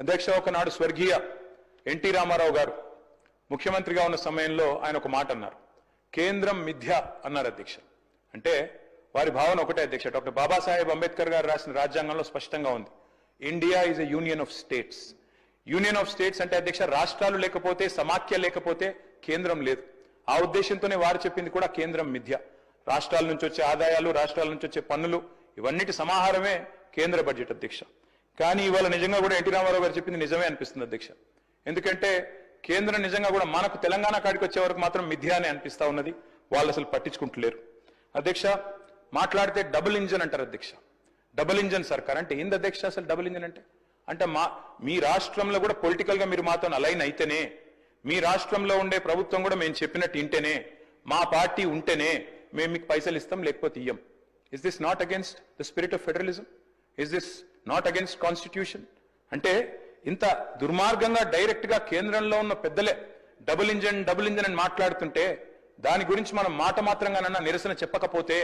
అధ్యక్ష ఒకనాడు స్వర్గీయ ఎన్టీ రామారావు గారు ముఖ్యమంత్రిగా ఉన్న సమయంలో ఆయన ఒక మాట అన్నారు. కేంద్రం మిథ్య అన్నారు అధ్యక్ష అంటే వారి భావన ఒకటే అధ్యక్ష డాక్టర్ బాబాసాహెబ్ అంబేద్కర్ గారు రాసిన రాజ్యాంగంలో స్పష్టంగా ఉంది. India is a union of states union of states అంటే అధ్యక్ష రాష్ట్రాలు లేకపోతే సమాఖ్య లేకపోతే కేంద్రం లేదు. ఆ ఉద్దేశంతోనే వారు చెప్పింది కూడా కేంద్రం మిథ్య. రాష్ట్రాల నుంచి వచ్చే ఆదాయాలు రాష్ట్రాల నుంచి వచ్చే పన్నులు ఇవన్నిటి సమాహారమే కేంద్ర బడ్జెట్ అధ్యక్ష. కానీ ఇవాళ నిజంగా కూడా ఎన్టీ రామారావు గారు చెప్పింది నిజమే అనిపిస్తుంది అధ్యక్ష. ఎందుకంటే కేంద్రం నిజంగా కూడా మనకు తెలంగాణ కాడికి వచ్చే వరకు మాత్రం మిథ్యానే అని అనిపిస్తా ఉన్నది. వాళ్ళు అసలు పట్టించుకుంటలేరు. అధ్యక్ష మాట్లాడితే డబుల్ ఇంజన్ అంటారు అధ్యక్ష. డబుల్ ఇంజన్ సర్కార్. అంటే ఏంది అధ్యక్ష అసలు డబుల్ ఇంజన్ అంటే? అంటే మా మీ రాష్ట్రంలో కూడా పొలిటికల్గా మీరు మాతో అలైన్ అయితేనే మీ రాష్ట్రంలో ఉండే ప్రభుత్వం కూడా మేము చెప్పినట్టు ఇంటేనే మా పార్టీ ఉంటేనే మేము మీకు పైసలు ఇస్తాం లేకపోతే ఇయ్యం. Is this not against the spirit of federalism is this not against constitution అంటే ఇంత దుర్మార్గంగా డైరెక్ట్గా కేంద్రంలో ఉన్న పెద్దలే డబుల్ ఇంజన్ డబుల్ ఇంజన్ అని మాట్లాడుతుంటే దాని గురించి మనం మాట మాత్రంగానన్నా నిరసన చెప్పకపోతే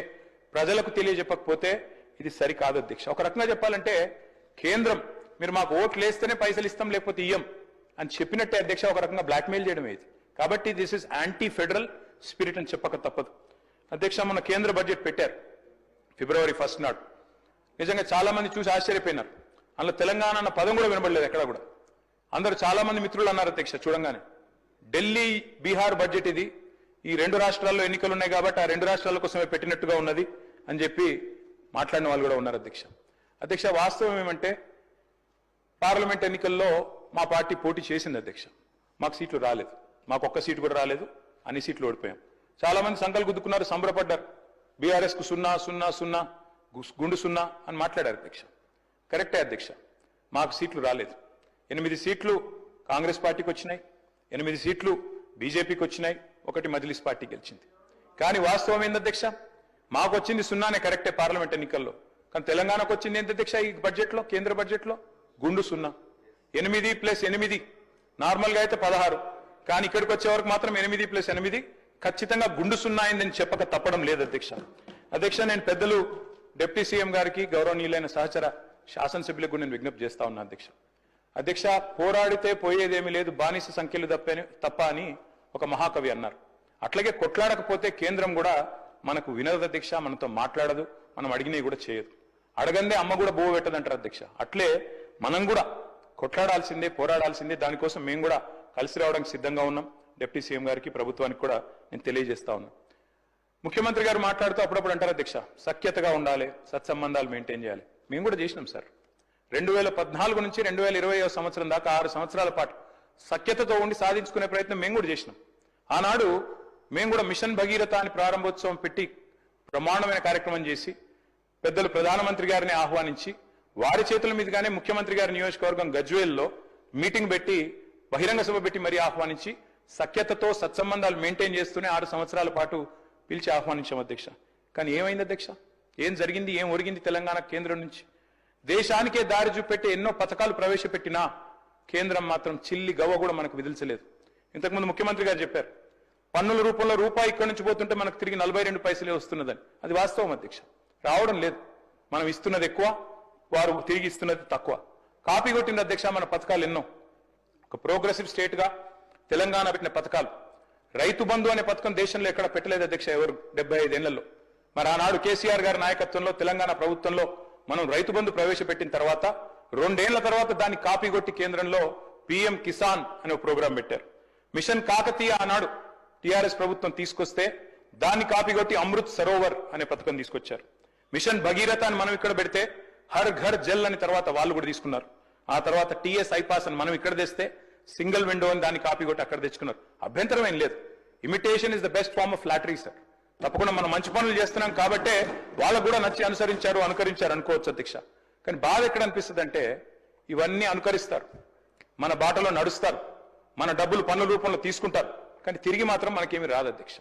ప్రజలకు తెలియజెప్పకపోతే ఇది సరికాదు అధ్యక్ష. ఒక రకంగా చెప్పాలంటే కేంద్రం మీరు మాకు ఓట్లు వేస్తేనే పైసలు ఇస్తాం లేకపోతే ఇయ్యం అని చెప్పినట్టే అధ్యక్ష ఒక రకంగా బ్లాక్మెయిల్ చేయడం ఇది. కాబట్టి this is anti federal spirit అని చెప్పక తప్పదు. అధ్యక్ష మన కేంద్ర బడ్జెట్ పెట్టారు ఫిబ్రవరి ఫస్ట్ నాడు. నిజంగా చాలామంది చూసి ఆశ్చర్యపోయినారు. అందులో తెలంగాణ అన్న పదం కూడా వినబడలేదు ఎక్కడ కూడా. అందరూ చాలామంది మిత్రులు అన్నారు అధ్యక్ష చూడంగానే. ఢిల్లీ బీహార్ బడ్జెట్ ఇది. ఈ రెండు రాష్ట్రాల్లో ఎన్నికలు ఉన్నాయి కాబట్టి ఆ రెండు రాష్ట్రాల కోసమే పెట్టినట్టుగా ఉన్నది అని చెప్పి మాట్లాడిన వాళ్ళు కూడా ఉన్నారు అధ్యక్ష. అధ్యక్ష వాస్తవం ఏమంటే పార్లమెంట్ ఎన్నికల్లో మా పార్టీ పోటీ చేసింది అధ్యక్ష. మాకు సీట్లు రాలేదు. మాకు ఒక్క సీటు కూడా రాలేదు. అన్ని సీట్లు ఓడిపోయాం. చాలామంది సంకలు గుద్దుకున్నారు సంబరపడ్డారు. బీఆర్ఎస్కు సున్నా సున్నా సున్నా. గుండు సున్నా అని మాట్లాడారు అధ్యక్ష. కరెక్టే అధ్యక్ష. మాకు సీట్లు రాలేదు. ఎనిమిది సీట్లు కాంగ్రెస్ పార్టీకి వచ్చినాయి. ఎనిమిది సీట్లు బీజేపీకి వచ్చినాయి. ఒకటి మజ్లిస్ పార్టీ గెలిచింది. కానీ వాస్తవం ఏంది అధ్యక్ష? మాకు వచ్చింది సున్నానే కరెక్టే పార్లమెంట్ ఎన్నికల్లో. కానీ తెలంగాణకు వచ్చింది ఏంటి అధ్యక్ష ఈ బడ్జెట్లో కేంద్ర బడ్జెట్లో? గుండు సున్నా. ఎనిమిది ప్లస్ ఎనిమిది. నార్మల్గా అయితే పదహారు. కానీ ఇక్కడికి వచ్చే వరకు మాత్రం ఎనిమిది ప్లస్ ఎనిమిది. ఖచ్చితంగా గుండు సున్నా అయిందని చెప్పక తప్పడం లేదు అధ్యక్ష. అధ్యక్ష నేను పెద్దలు డిప్యూటీ సీఎం గారికి గౌరవనీయులైన సహచర శాసనసభ్యులకు కూడా నేను విజ్ఞప్తి చేస్తా ఉన్నా అధ్యక్ష. అధ్యక్ష పోరాడితే పోయేదేమీ లేదు బానిస సంఖ్యలు తప్పని తప్ప అని ఒక మహాకవి అన్నారు. అట్లాగే కొట్లాడకపోతే కేంద్రం కూడా మనకు వినదు అధ్యక్ష మనతో మాట్లాడదు మనం అడిగినవి కూడా చేయదు. అడగందే అమ్మ కూడా బోవ పెట్టదంటారు అధ్యక్ష. అట్లే మనం కూడా కొట్లాడాల్సిందే పోరాడాల్సిందే దానికోసం మేము కూడా కలిసి రావడానికి సిద్ధంగా ఉన్నాం. డిప్యూటీ సీఎం గారికి ప్రభుత్వానికి కూడా నేను తెలియజేస్తా ఉన్నాను ముఖ్యమంత్రి గారు మాట్లాడుతూ అప్పుడప్పుడు అంటారు అధ్యక్ష సఖ్యతగా ఉండాలి సత్సంబంధాలు మెయింటైన్ చేయాలి. మేము కూడా చేసినాం సార్. రెండు వేల పద్నాలుగు నుంచి రెండు వేల ఇరవై సంవత్సరం దాకా ఆరు సంవత్సరాల పాటు సఖ్యతతో ఉండి సాధించుకునే ప్రయత్నం మేము కూడా చేసినాం. ఆనాడు మేము కూడా మిషన్ భగీరథ అని ప్రారంభోత్సవం పెట్టి బ్రహ్మాండమైన కార్యక్రమం చేసి పెద్దలు ప్రధానమంత్రి గారిని ఆహ్వానించి వారి చేతుల మీదుగానే ముఖ్యమంత్రి గారి నియోజకవర్గం గజ్వేల్లో మీటింగ్ పెట్టి బహిరంగ సభ పెట్టి మరీ ఆహ్వానించి సఖ్యతతో సత్సంబంధాలు మెయింటైన్ చేస్తూనే ఆరు సంవత్సరాల పాటు పిలిచి ఆహ్వానించాం అధ్యక్ష. కానీ ఏమైంది అధ్యక్ష? ఏం జరిగింది? ఏం ఒరిగింది తెలంగాణ కేంద్రం నుంచి? దేశానికే దారి చూపెట్టి ఎన్నో పథకాలు ప్రవేశపెట్టినా కేంద్రం మాత్రం చిల్లి గవ్వ కూడా మనకు విధించలేదు ఇంతకుముందు ముఖ్యమంత్రి గారు చెప్పారు పన్నుల రూపంలో రూపాయి ఇక్కడి నుంచి పోతుంటే మనకు తిరిగి నలభై రెండు పైసలే వస్తున్నదని. అది వాస్తవం అధ్యక్ష. రావడం లేదు. మనం ఇస్తున్నది ఎక్కువ వారు తిరిగి ఇస్తున్నది తక్కువ. కాపీ కొట్టిన అధ్యక్ష మన పథకాలు ఎన్నో. ఒక ప్రోగ్రెసివ్ స్టేట్గా తెలంగాణ పెట్టిన పథకాలు. రైతు బంధు అనే పథకం దేశంలో ఎక్కడ పెట్టలేదు అధ్యక్ష ఎవరు? డెబ్బై ఐదేళ్ళలో మరి ఆనాడు కేసీఆర్ గారి నాయకత్వంలో తెలంగాణ ప్రభుత్వంలో మనం రైతు బంధు ప్రవేశపెట్టిన తర్వాత రెండేళ్ళ తర్వాత దాన్ని కాపీ కొట్టి కేంద్రంలో పిఎం కిసాన్ అనే ఒక ప్రోగ్రాం పెట్టారు. మిషన్ కాకతీయ ఆనాడు టిఆర్ఎస్ ప్రభుత్వం తీసుకొస్తే దాన్ని కాపీ కొట్టి అమృత్ సరోవర్ అనే పథకం తీసుకొచ్చారు. మిషన్ భగీరథ అని మనం ఇక్కడ పెడితే హర్ ఘర్ జల్ అని తర్వాత వాళ్ళు కూడా తీసుకున్నారు. ఆ తర్వాత టిఎస్ ఐపాస్ అని మనం ఇక్కడ తెస్తే సింగిల్ విండో అని దాన్ని కాపీ కొట్టి అక్కడ తెచ్చుకున్నారు. అభ్యంతరం ఏం లేదు. Imitation is the best form of flattery sir తప్పకుండా మనం మంచి పనులు చేస్తున్నాం కాబట్టే వాళ్ళకు కూడా నచ్చి అనుసరించారు అనుకరించారు అనుకోవచ్చు అధ్యక్ష. కానీ బాధ ఎక్కడ అనిపిస్తుంది అంటే ఇవన్నీ అనుకరిస్తారు. మన బాటలో నడుస్తారు. మన డబ్బులు పన్నుల రూపంలో తీసుకుంటారు. కానీ తిరిగి మాత్రం మనకేమీ రాదు అధ్యక్ష.